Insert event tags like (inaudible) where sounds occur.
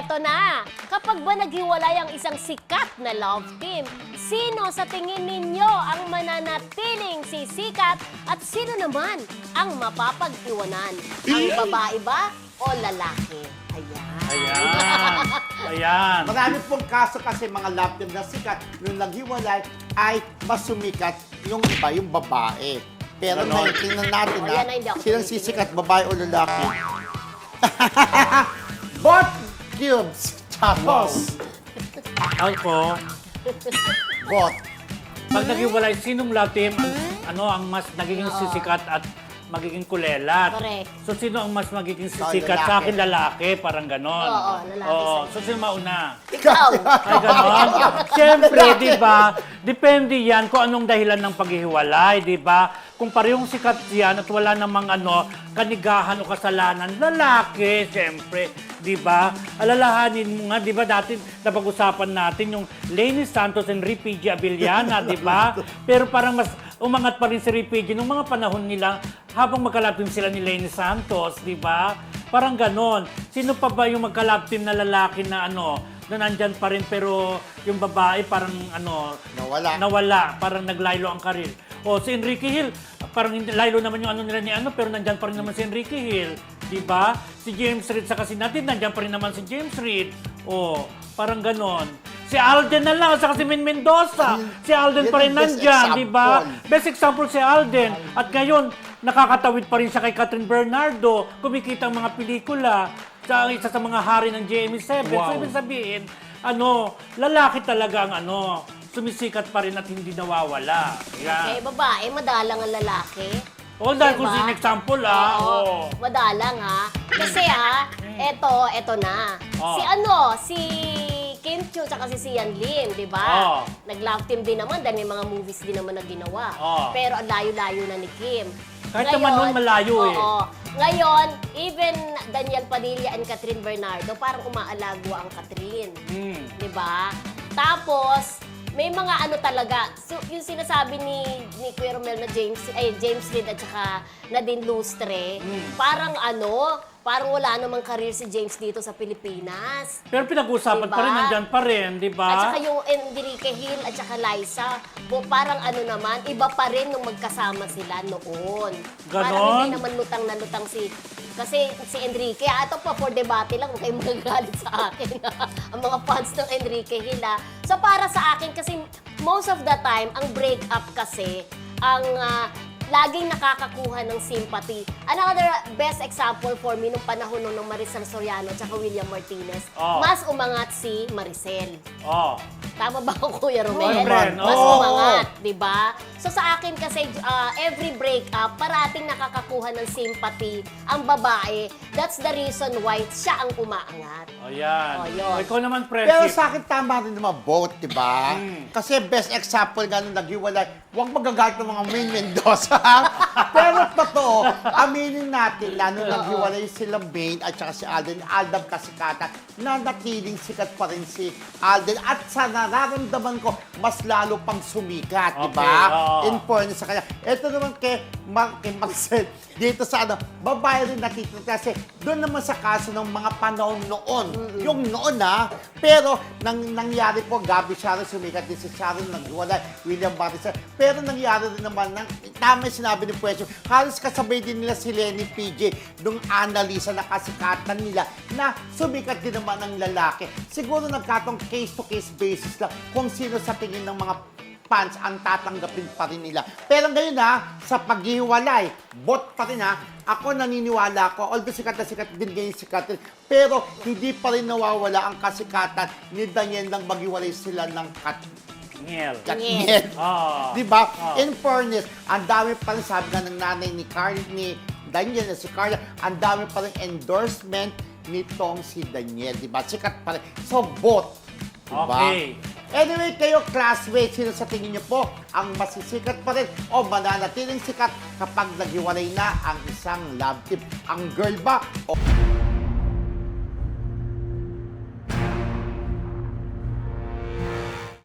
eto na. Kapag ba naghiwalay ang isang sikat na love team, sino sa tingin ninyo ang mananatiling sisikat at sino naman ang mapapag-iwanan? Ang babae ba o lalaki? Ayan. Ayan. Ayan. Marami pong kaso kasi mga love team na sikat, nung naghiwalay, ay mas sumikat yung iba, yung babae. Pero Ganon. ngayon, tingnan natin O, na, yan na hindi ako sinong tumitingin. sisikat, babae o lalaki? (laughs) Both cubes. Tapos, Ako, both. pag naghiwalay, sinong love team ang, ano, ang mas nagiging sisikat at magiging kulelat? Correct. So, sino ang mas magiging sisikat? lalaki. Sa akin, lalaki. Parang ganon. Oo, lalaki Oo. So, sino mauna? Ikaw. Ay, ganon. (laughs) Siyempre, di ba? Depende yan kung anong dahilan ng paghihiwalay, di ba? Kung parehong sikat yan at wala namang ano, kanigahan o kasalanan, lalaki, siyempre, di ba? Alalahanin mo nga, di ba, dati napag-usapan natin yung Lenny Santos and Ricky G. Avellana, di ba? (laughs) Pero parang mas umangat pa rin si G nung mga panahon nila habang magkalapim sila ni Lenny Santos, di ba? Parang ganon. Sino pa ba yung magkalapim na lalaki na ano, na nandyan pa rin pero yung babae parang ano, Nawala. nawala, parang naglaylo ang karir. O si Enrique Hill, parang hindi laylo naman yung ano nila ni ano, pero nandyan pa rin naman si Enrique Hill. Di ba? Si James Reid sa kasi natin, nandyan pa rin naman si James Reid. O, parang ganon. Si Alden na lang, sa si Min Mendoza. Si Alden Yan pa rin ang best nandyan, di ba? example. Best example si Alden. At ngayon, nakakatawid pa rin siya kay Catherine Bernardo. Kumikita ang mga pelikula sa isa sa mga hari ng GMA7. So, Wow. ibig sabihin, ano, lalaki talaga ang ano, sumisikat pa rin at hindi nawawala. Eh, Yan. babae, madalang ang lalaki. O, dahil kung Diba? sin example, ah. Oo, oo. madalang ha. Kasi ha, eto, eto na. Oh. Si ano, si Kim Chiu tsaka si Sian Lim, di ba? Oh. Nag-love team din naman dahil may mga movies din naman na ginawa. Oh. Pero ang layo-layo na ni Kim. Kahit naman nun, malayo eh. Oo. Ngayon, even Daniel Padilla and Catherine Bernardo, parang umaalagwa ang Catherine. Hmm. Di ba? Tapos, may mga ano talaga, so, yung sinasabi ni, ni Kuya Romel na James, ay James Reid at saka Nadine Lustre, Hmm. parang ano, parang wala namang career si James dito sa Pilipinas. Pero pinag-uusapan Diba? pa rin, nandyan pa rin, di ba? At saka yung Enrique Hill at saka Liza, po, parang ano naman, iba pa rin nung magkasama sila noon. Parang Ganon? hindi naman lutang na lutang si... Kasi si Enrique, ah, ito pa for debate lang, huwag kayong magagalit sa akin. (laughs) ang mga fans ng Enrique Hill. ah. So para sa akin, kasi most of the time, ang breakup kasi, ang ah, laging nakakakuha ng sympathy. Another best example for me nung panahon nung Maricel Soriano at William Martinez, Oh. mas umangat si Maricel. Oh. Tama ba ako, Kuya Romel? Naman. Mas Oo. umangat, di ba? So sa akin kasi, uh, every breakup, parating nakakakuha ng sympathy ang babae. That's the reason why siya ang umaangat. O yan. Oh, yun. O, ikaw naman, Pero Presi. sa akin, tama rin naman both, di ba? Mm. Kasi best example nga nung naghiwalay, huwag magagalit ng mga Main Mendoza. (laughs) Pero totoo, aminin natin na nung naghiwalay sila Main at saka si Alden, Aldab kasikatan, na natiling sikat pa rin si Alden. At sa nararamdaman ko, mas lalo pang sumikat, di ba? Okay, oo. In fairness sa kanya. Ito naman kay, Mar kay Marcel, dito sa ano, babae rin nakikita kasi doon naman sa kaso ng mga panahon noon. Yung noon ha, pero nang, nangyari po, Gabi Sharon, sumikat din si Sharon, naghiwalay, William Maricel. Pero nangyari rin naman, ng, tama yung sinabi ni Puesyo, halos kasabay din nila si Lenny PJ, nung analisa na kasikatan nila, na sumikat din naman ng lalaki. Siguro nagkatong case-to-case basis lang kung sino sa tingin ng mga fans ang tatanggapin pa rin nila. Pero ngayon ha, sa paghihiwalay, bot pa rin ha, ako naniniwala ko, although sikat na sikat din ngayon si Catherine, pero hindi pa rin nawawala ang kasikatan ni Daniel nang maghiwalay sila ng Kat Ngel. Katniel. Oo. Di ba? Oo. In fairness, ang dami pa rin sabi nga ng nanay ni Carl, ni Daniel na si Carla, ang dami pa rin endorsement nitong si Daniel, di ba? Sikat pa rin. So, both. Diba? Okay. Anyway, kayo classmates, sino sa tingin niyo po ang masisikat pa rin o mananatiling sikat kapag naghiwalay na ang isang love team? Ang girl ba o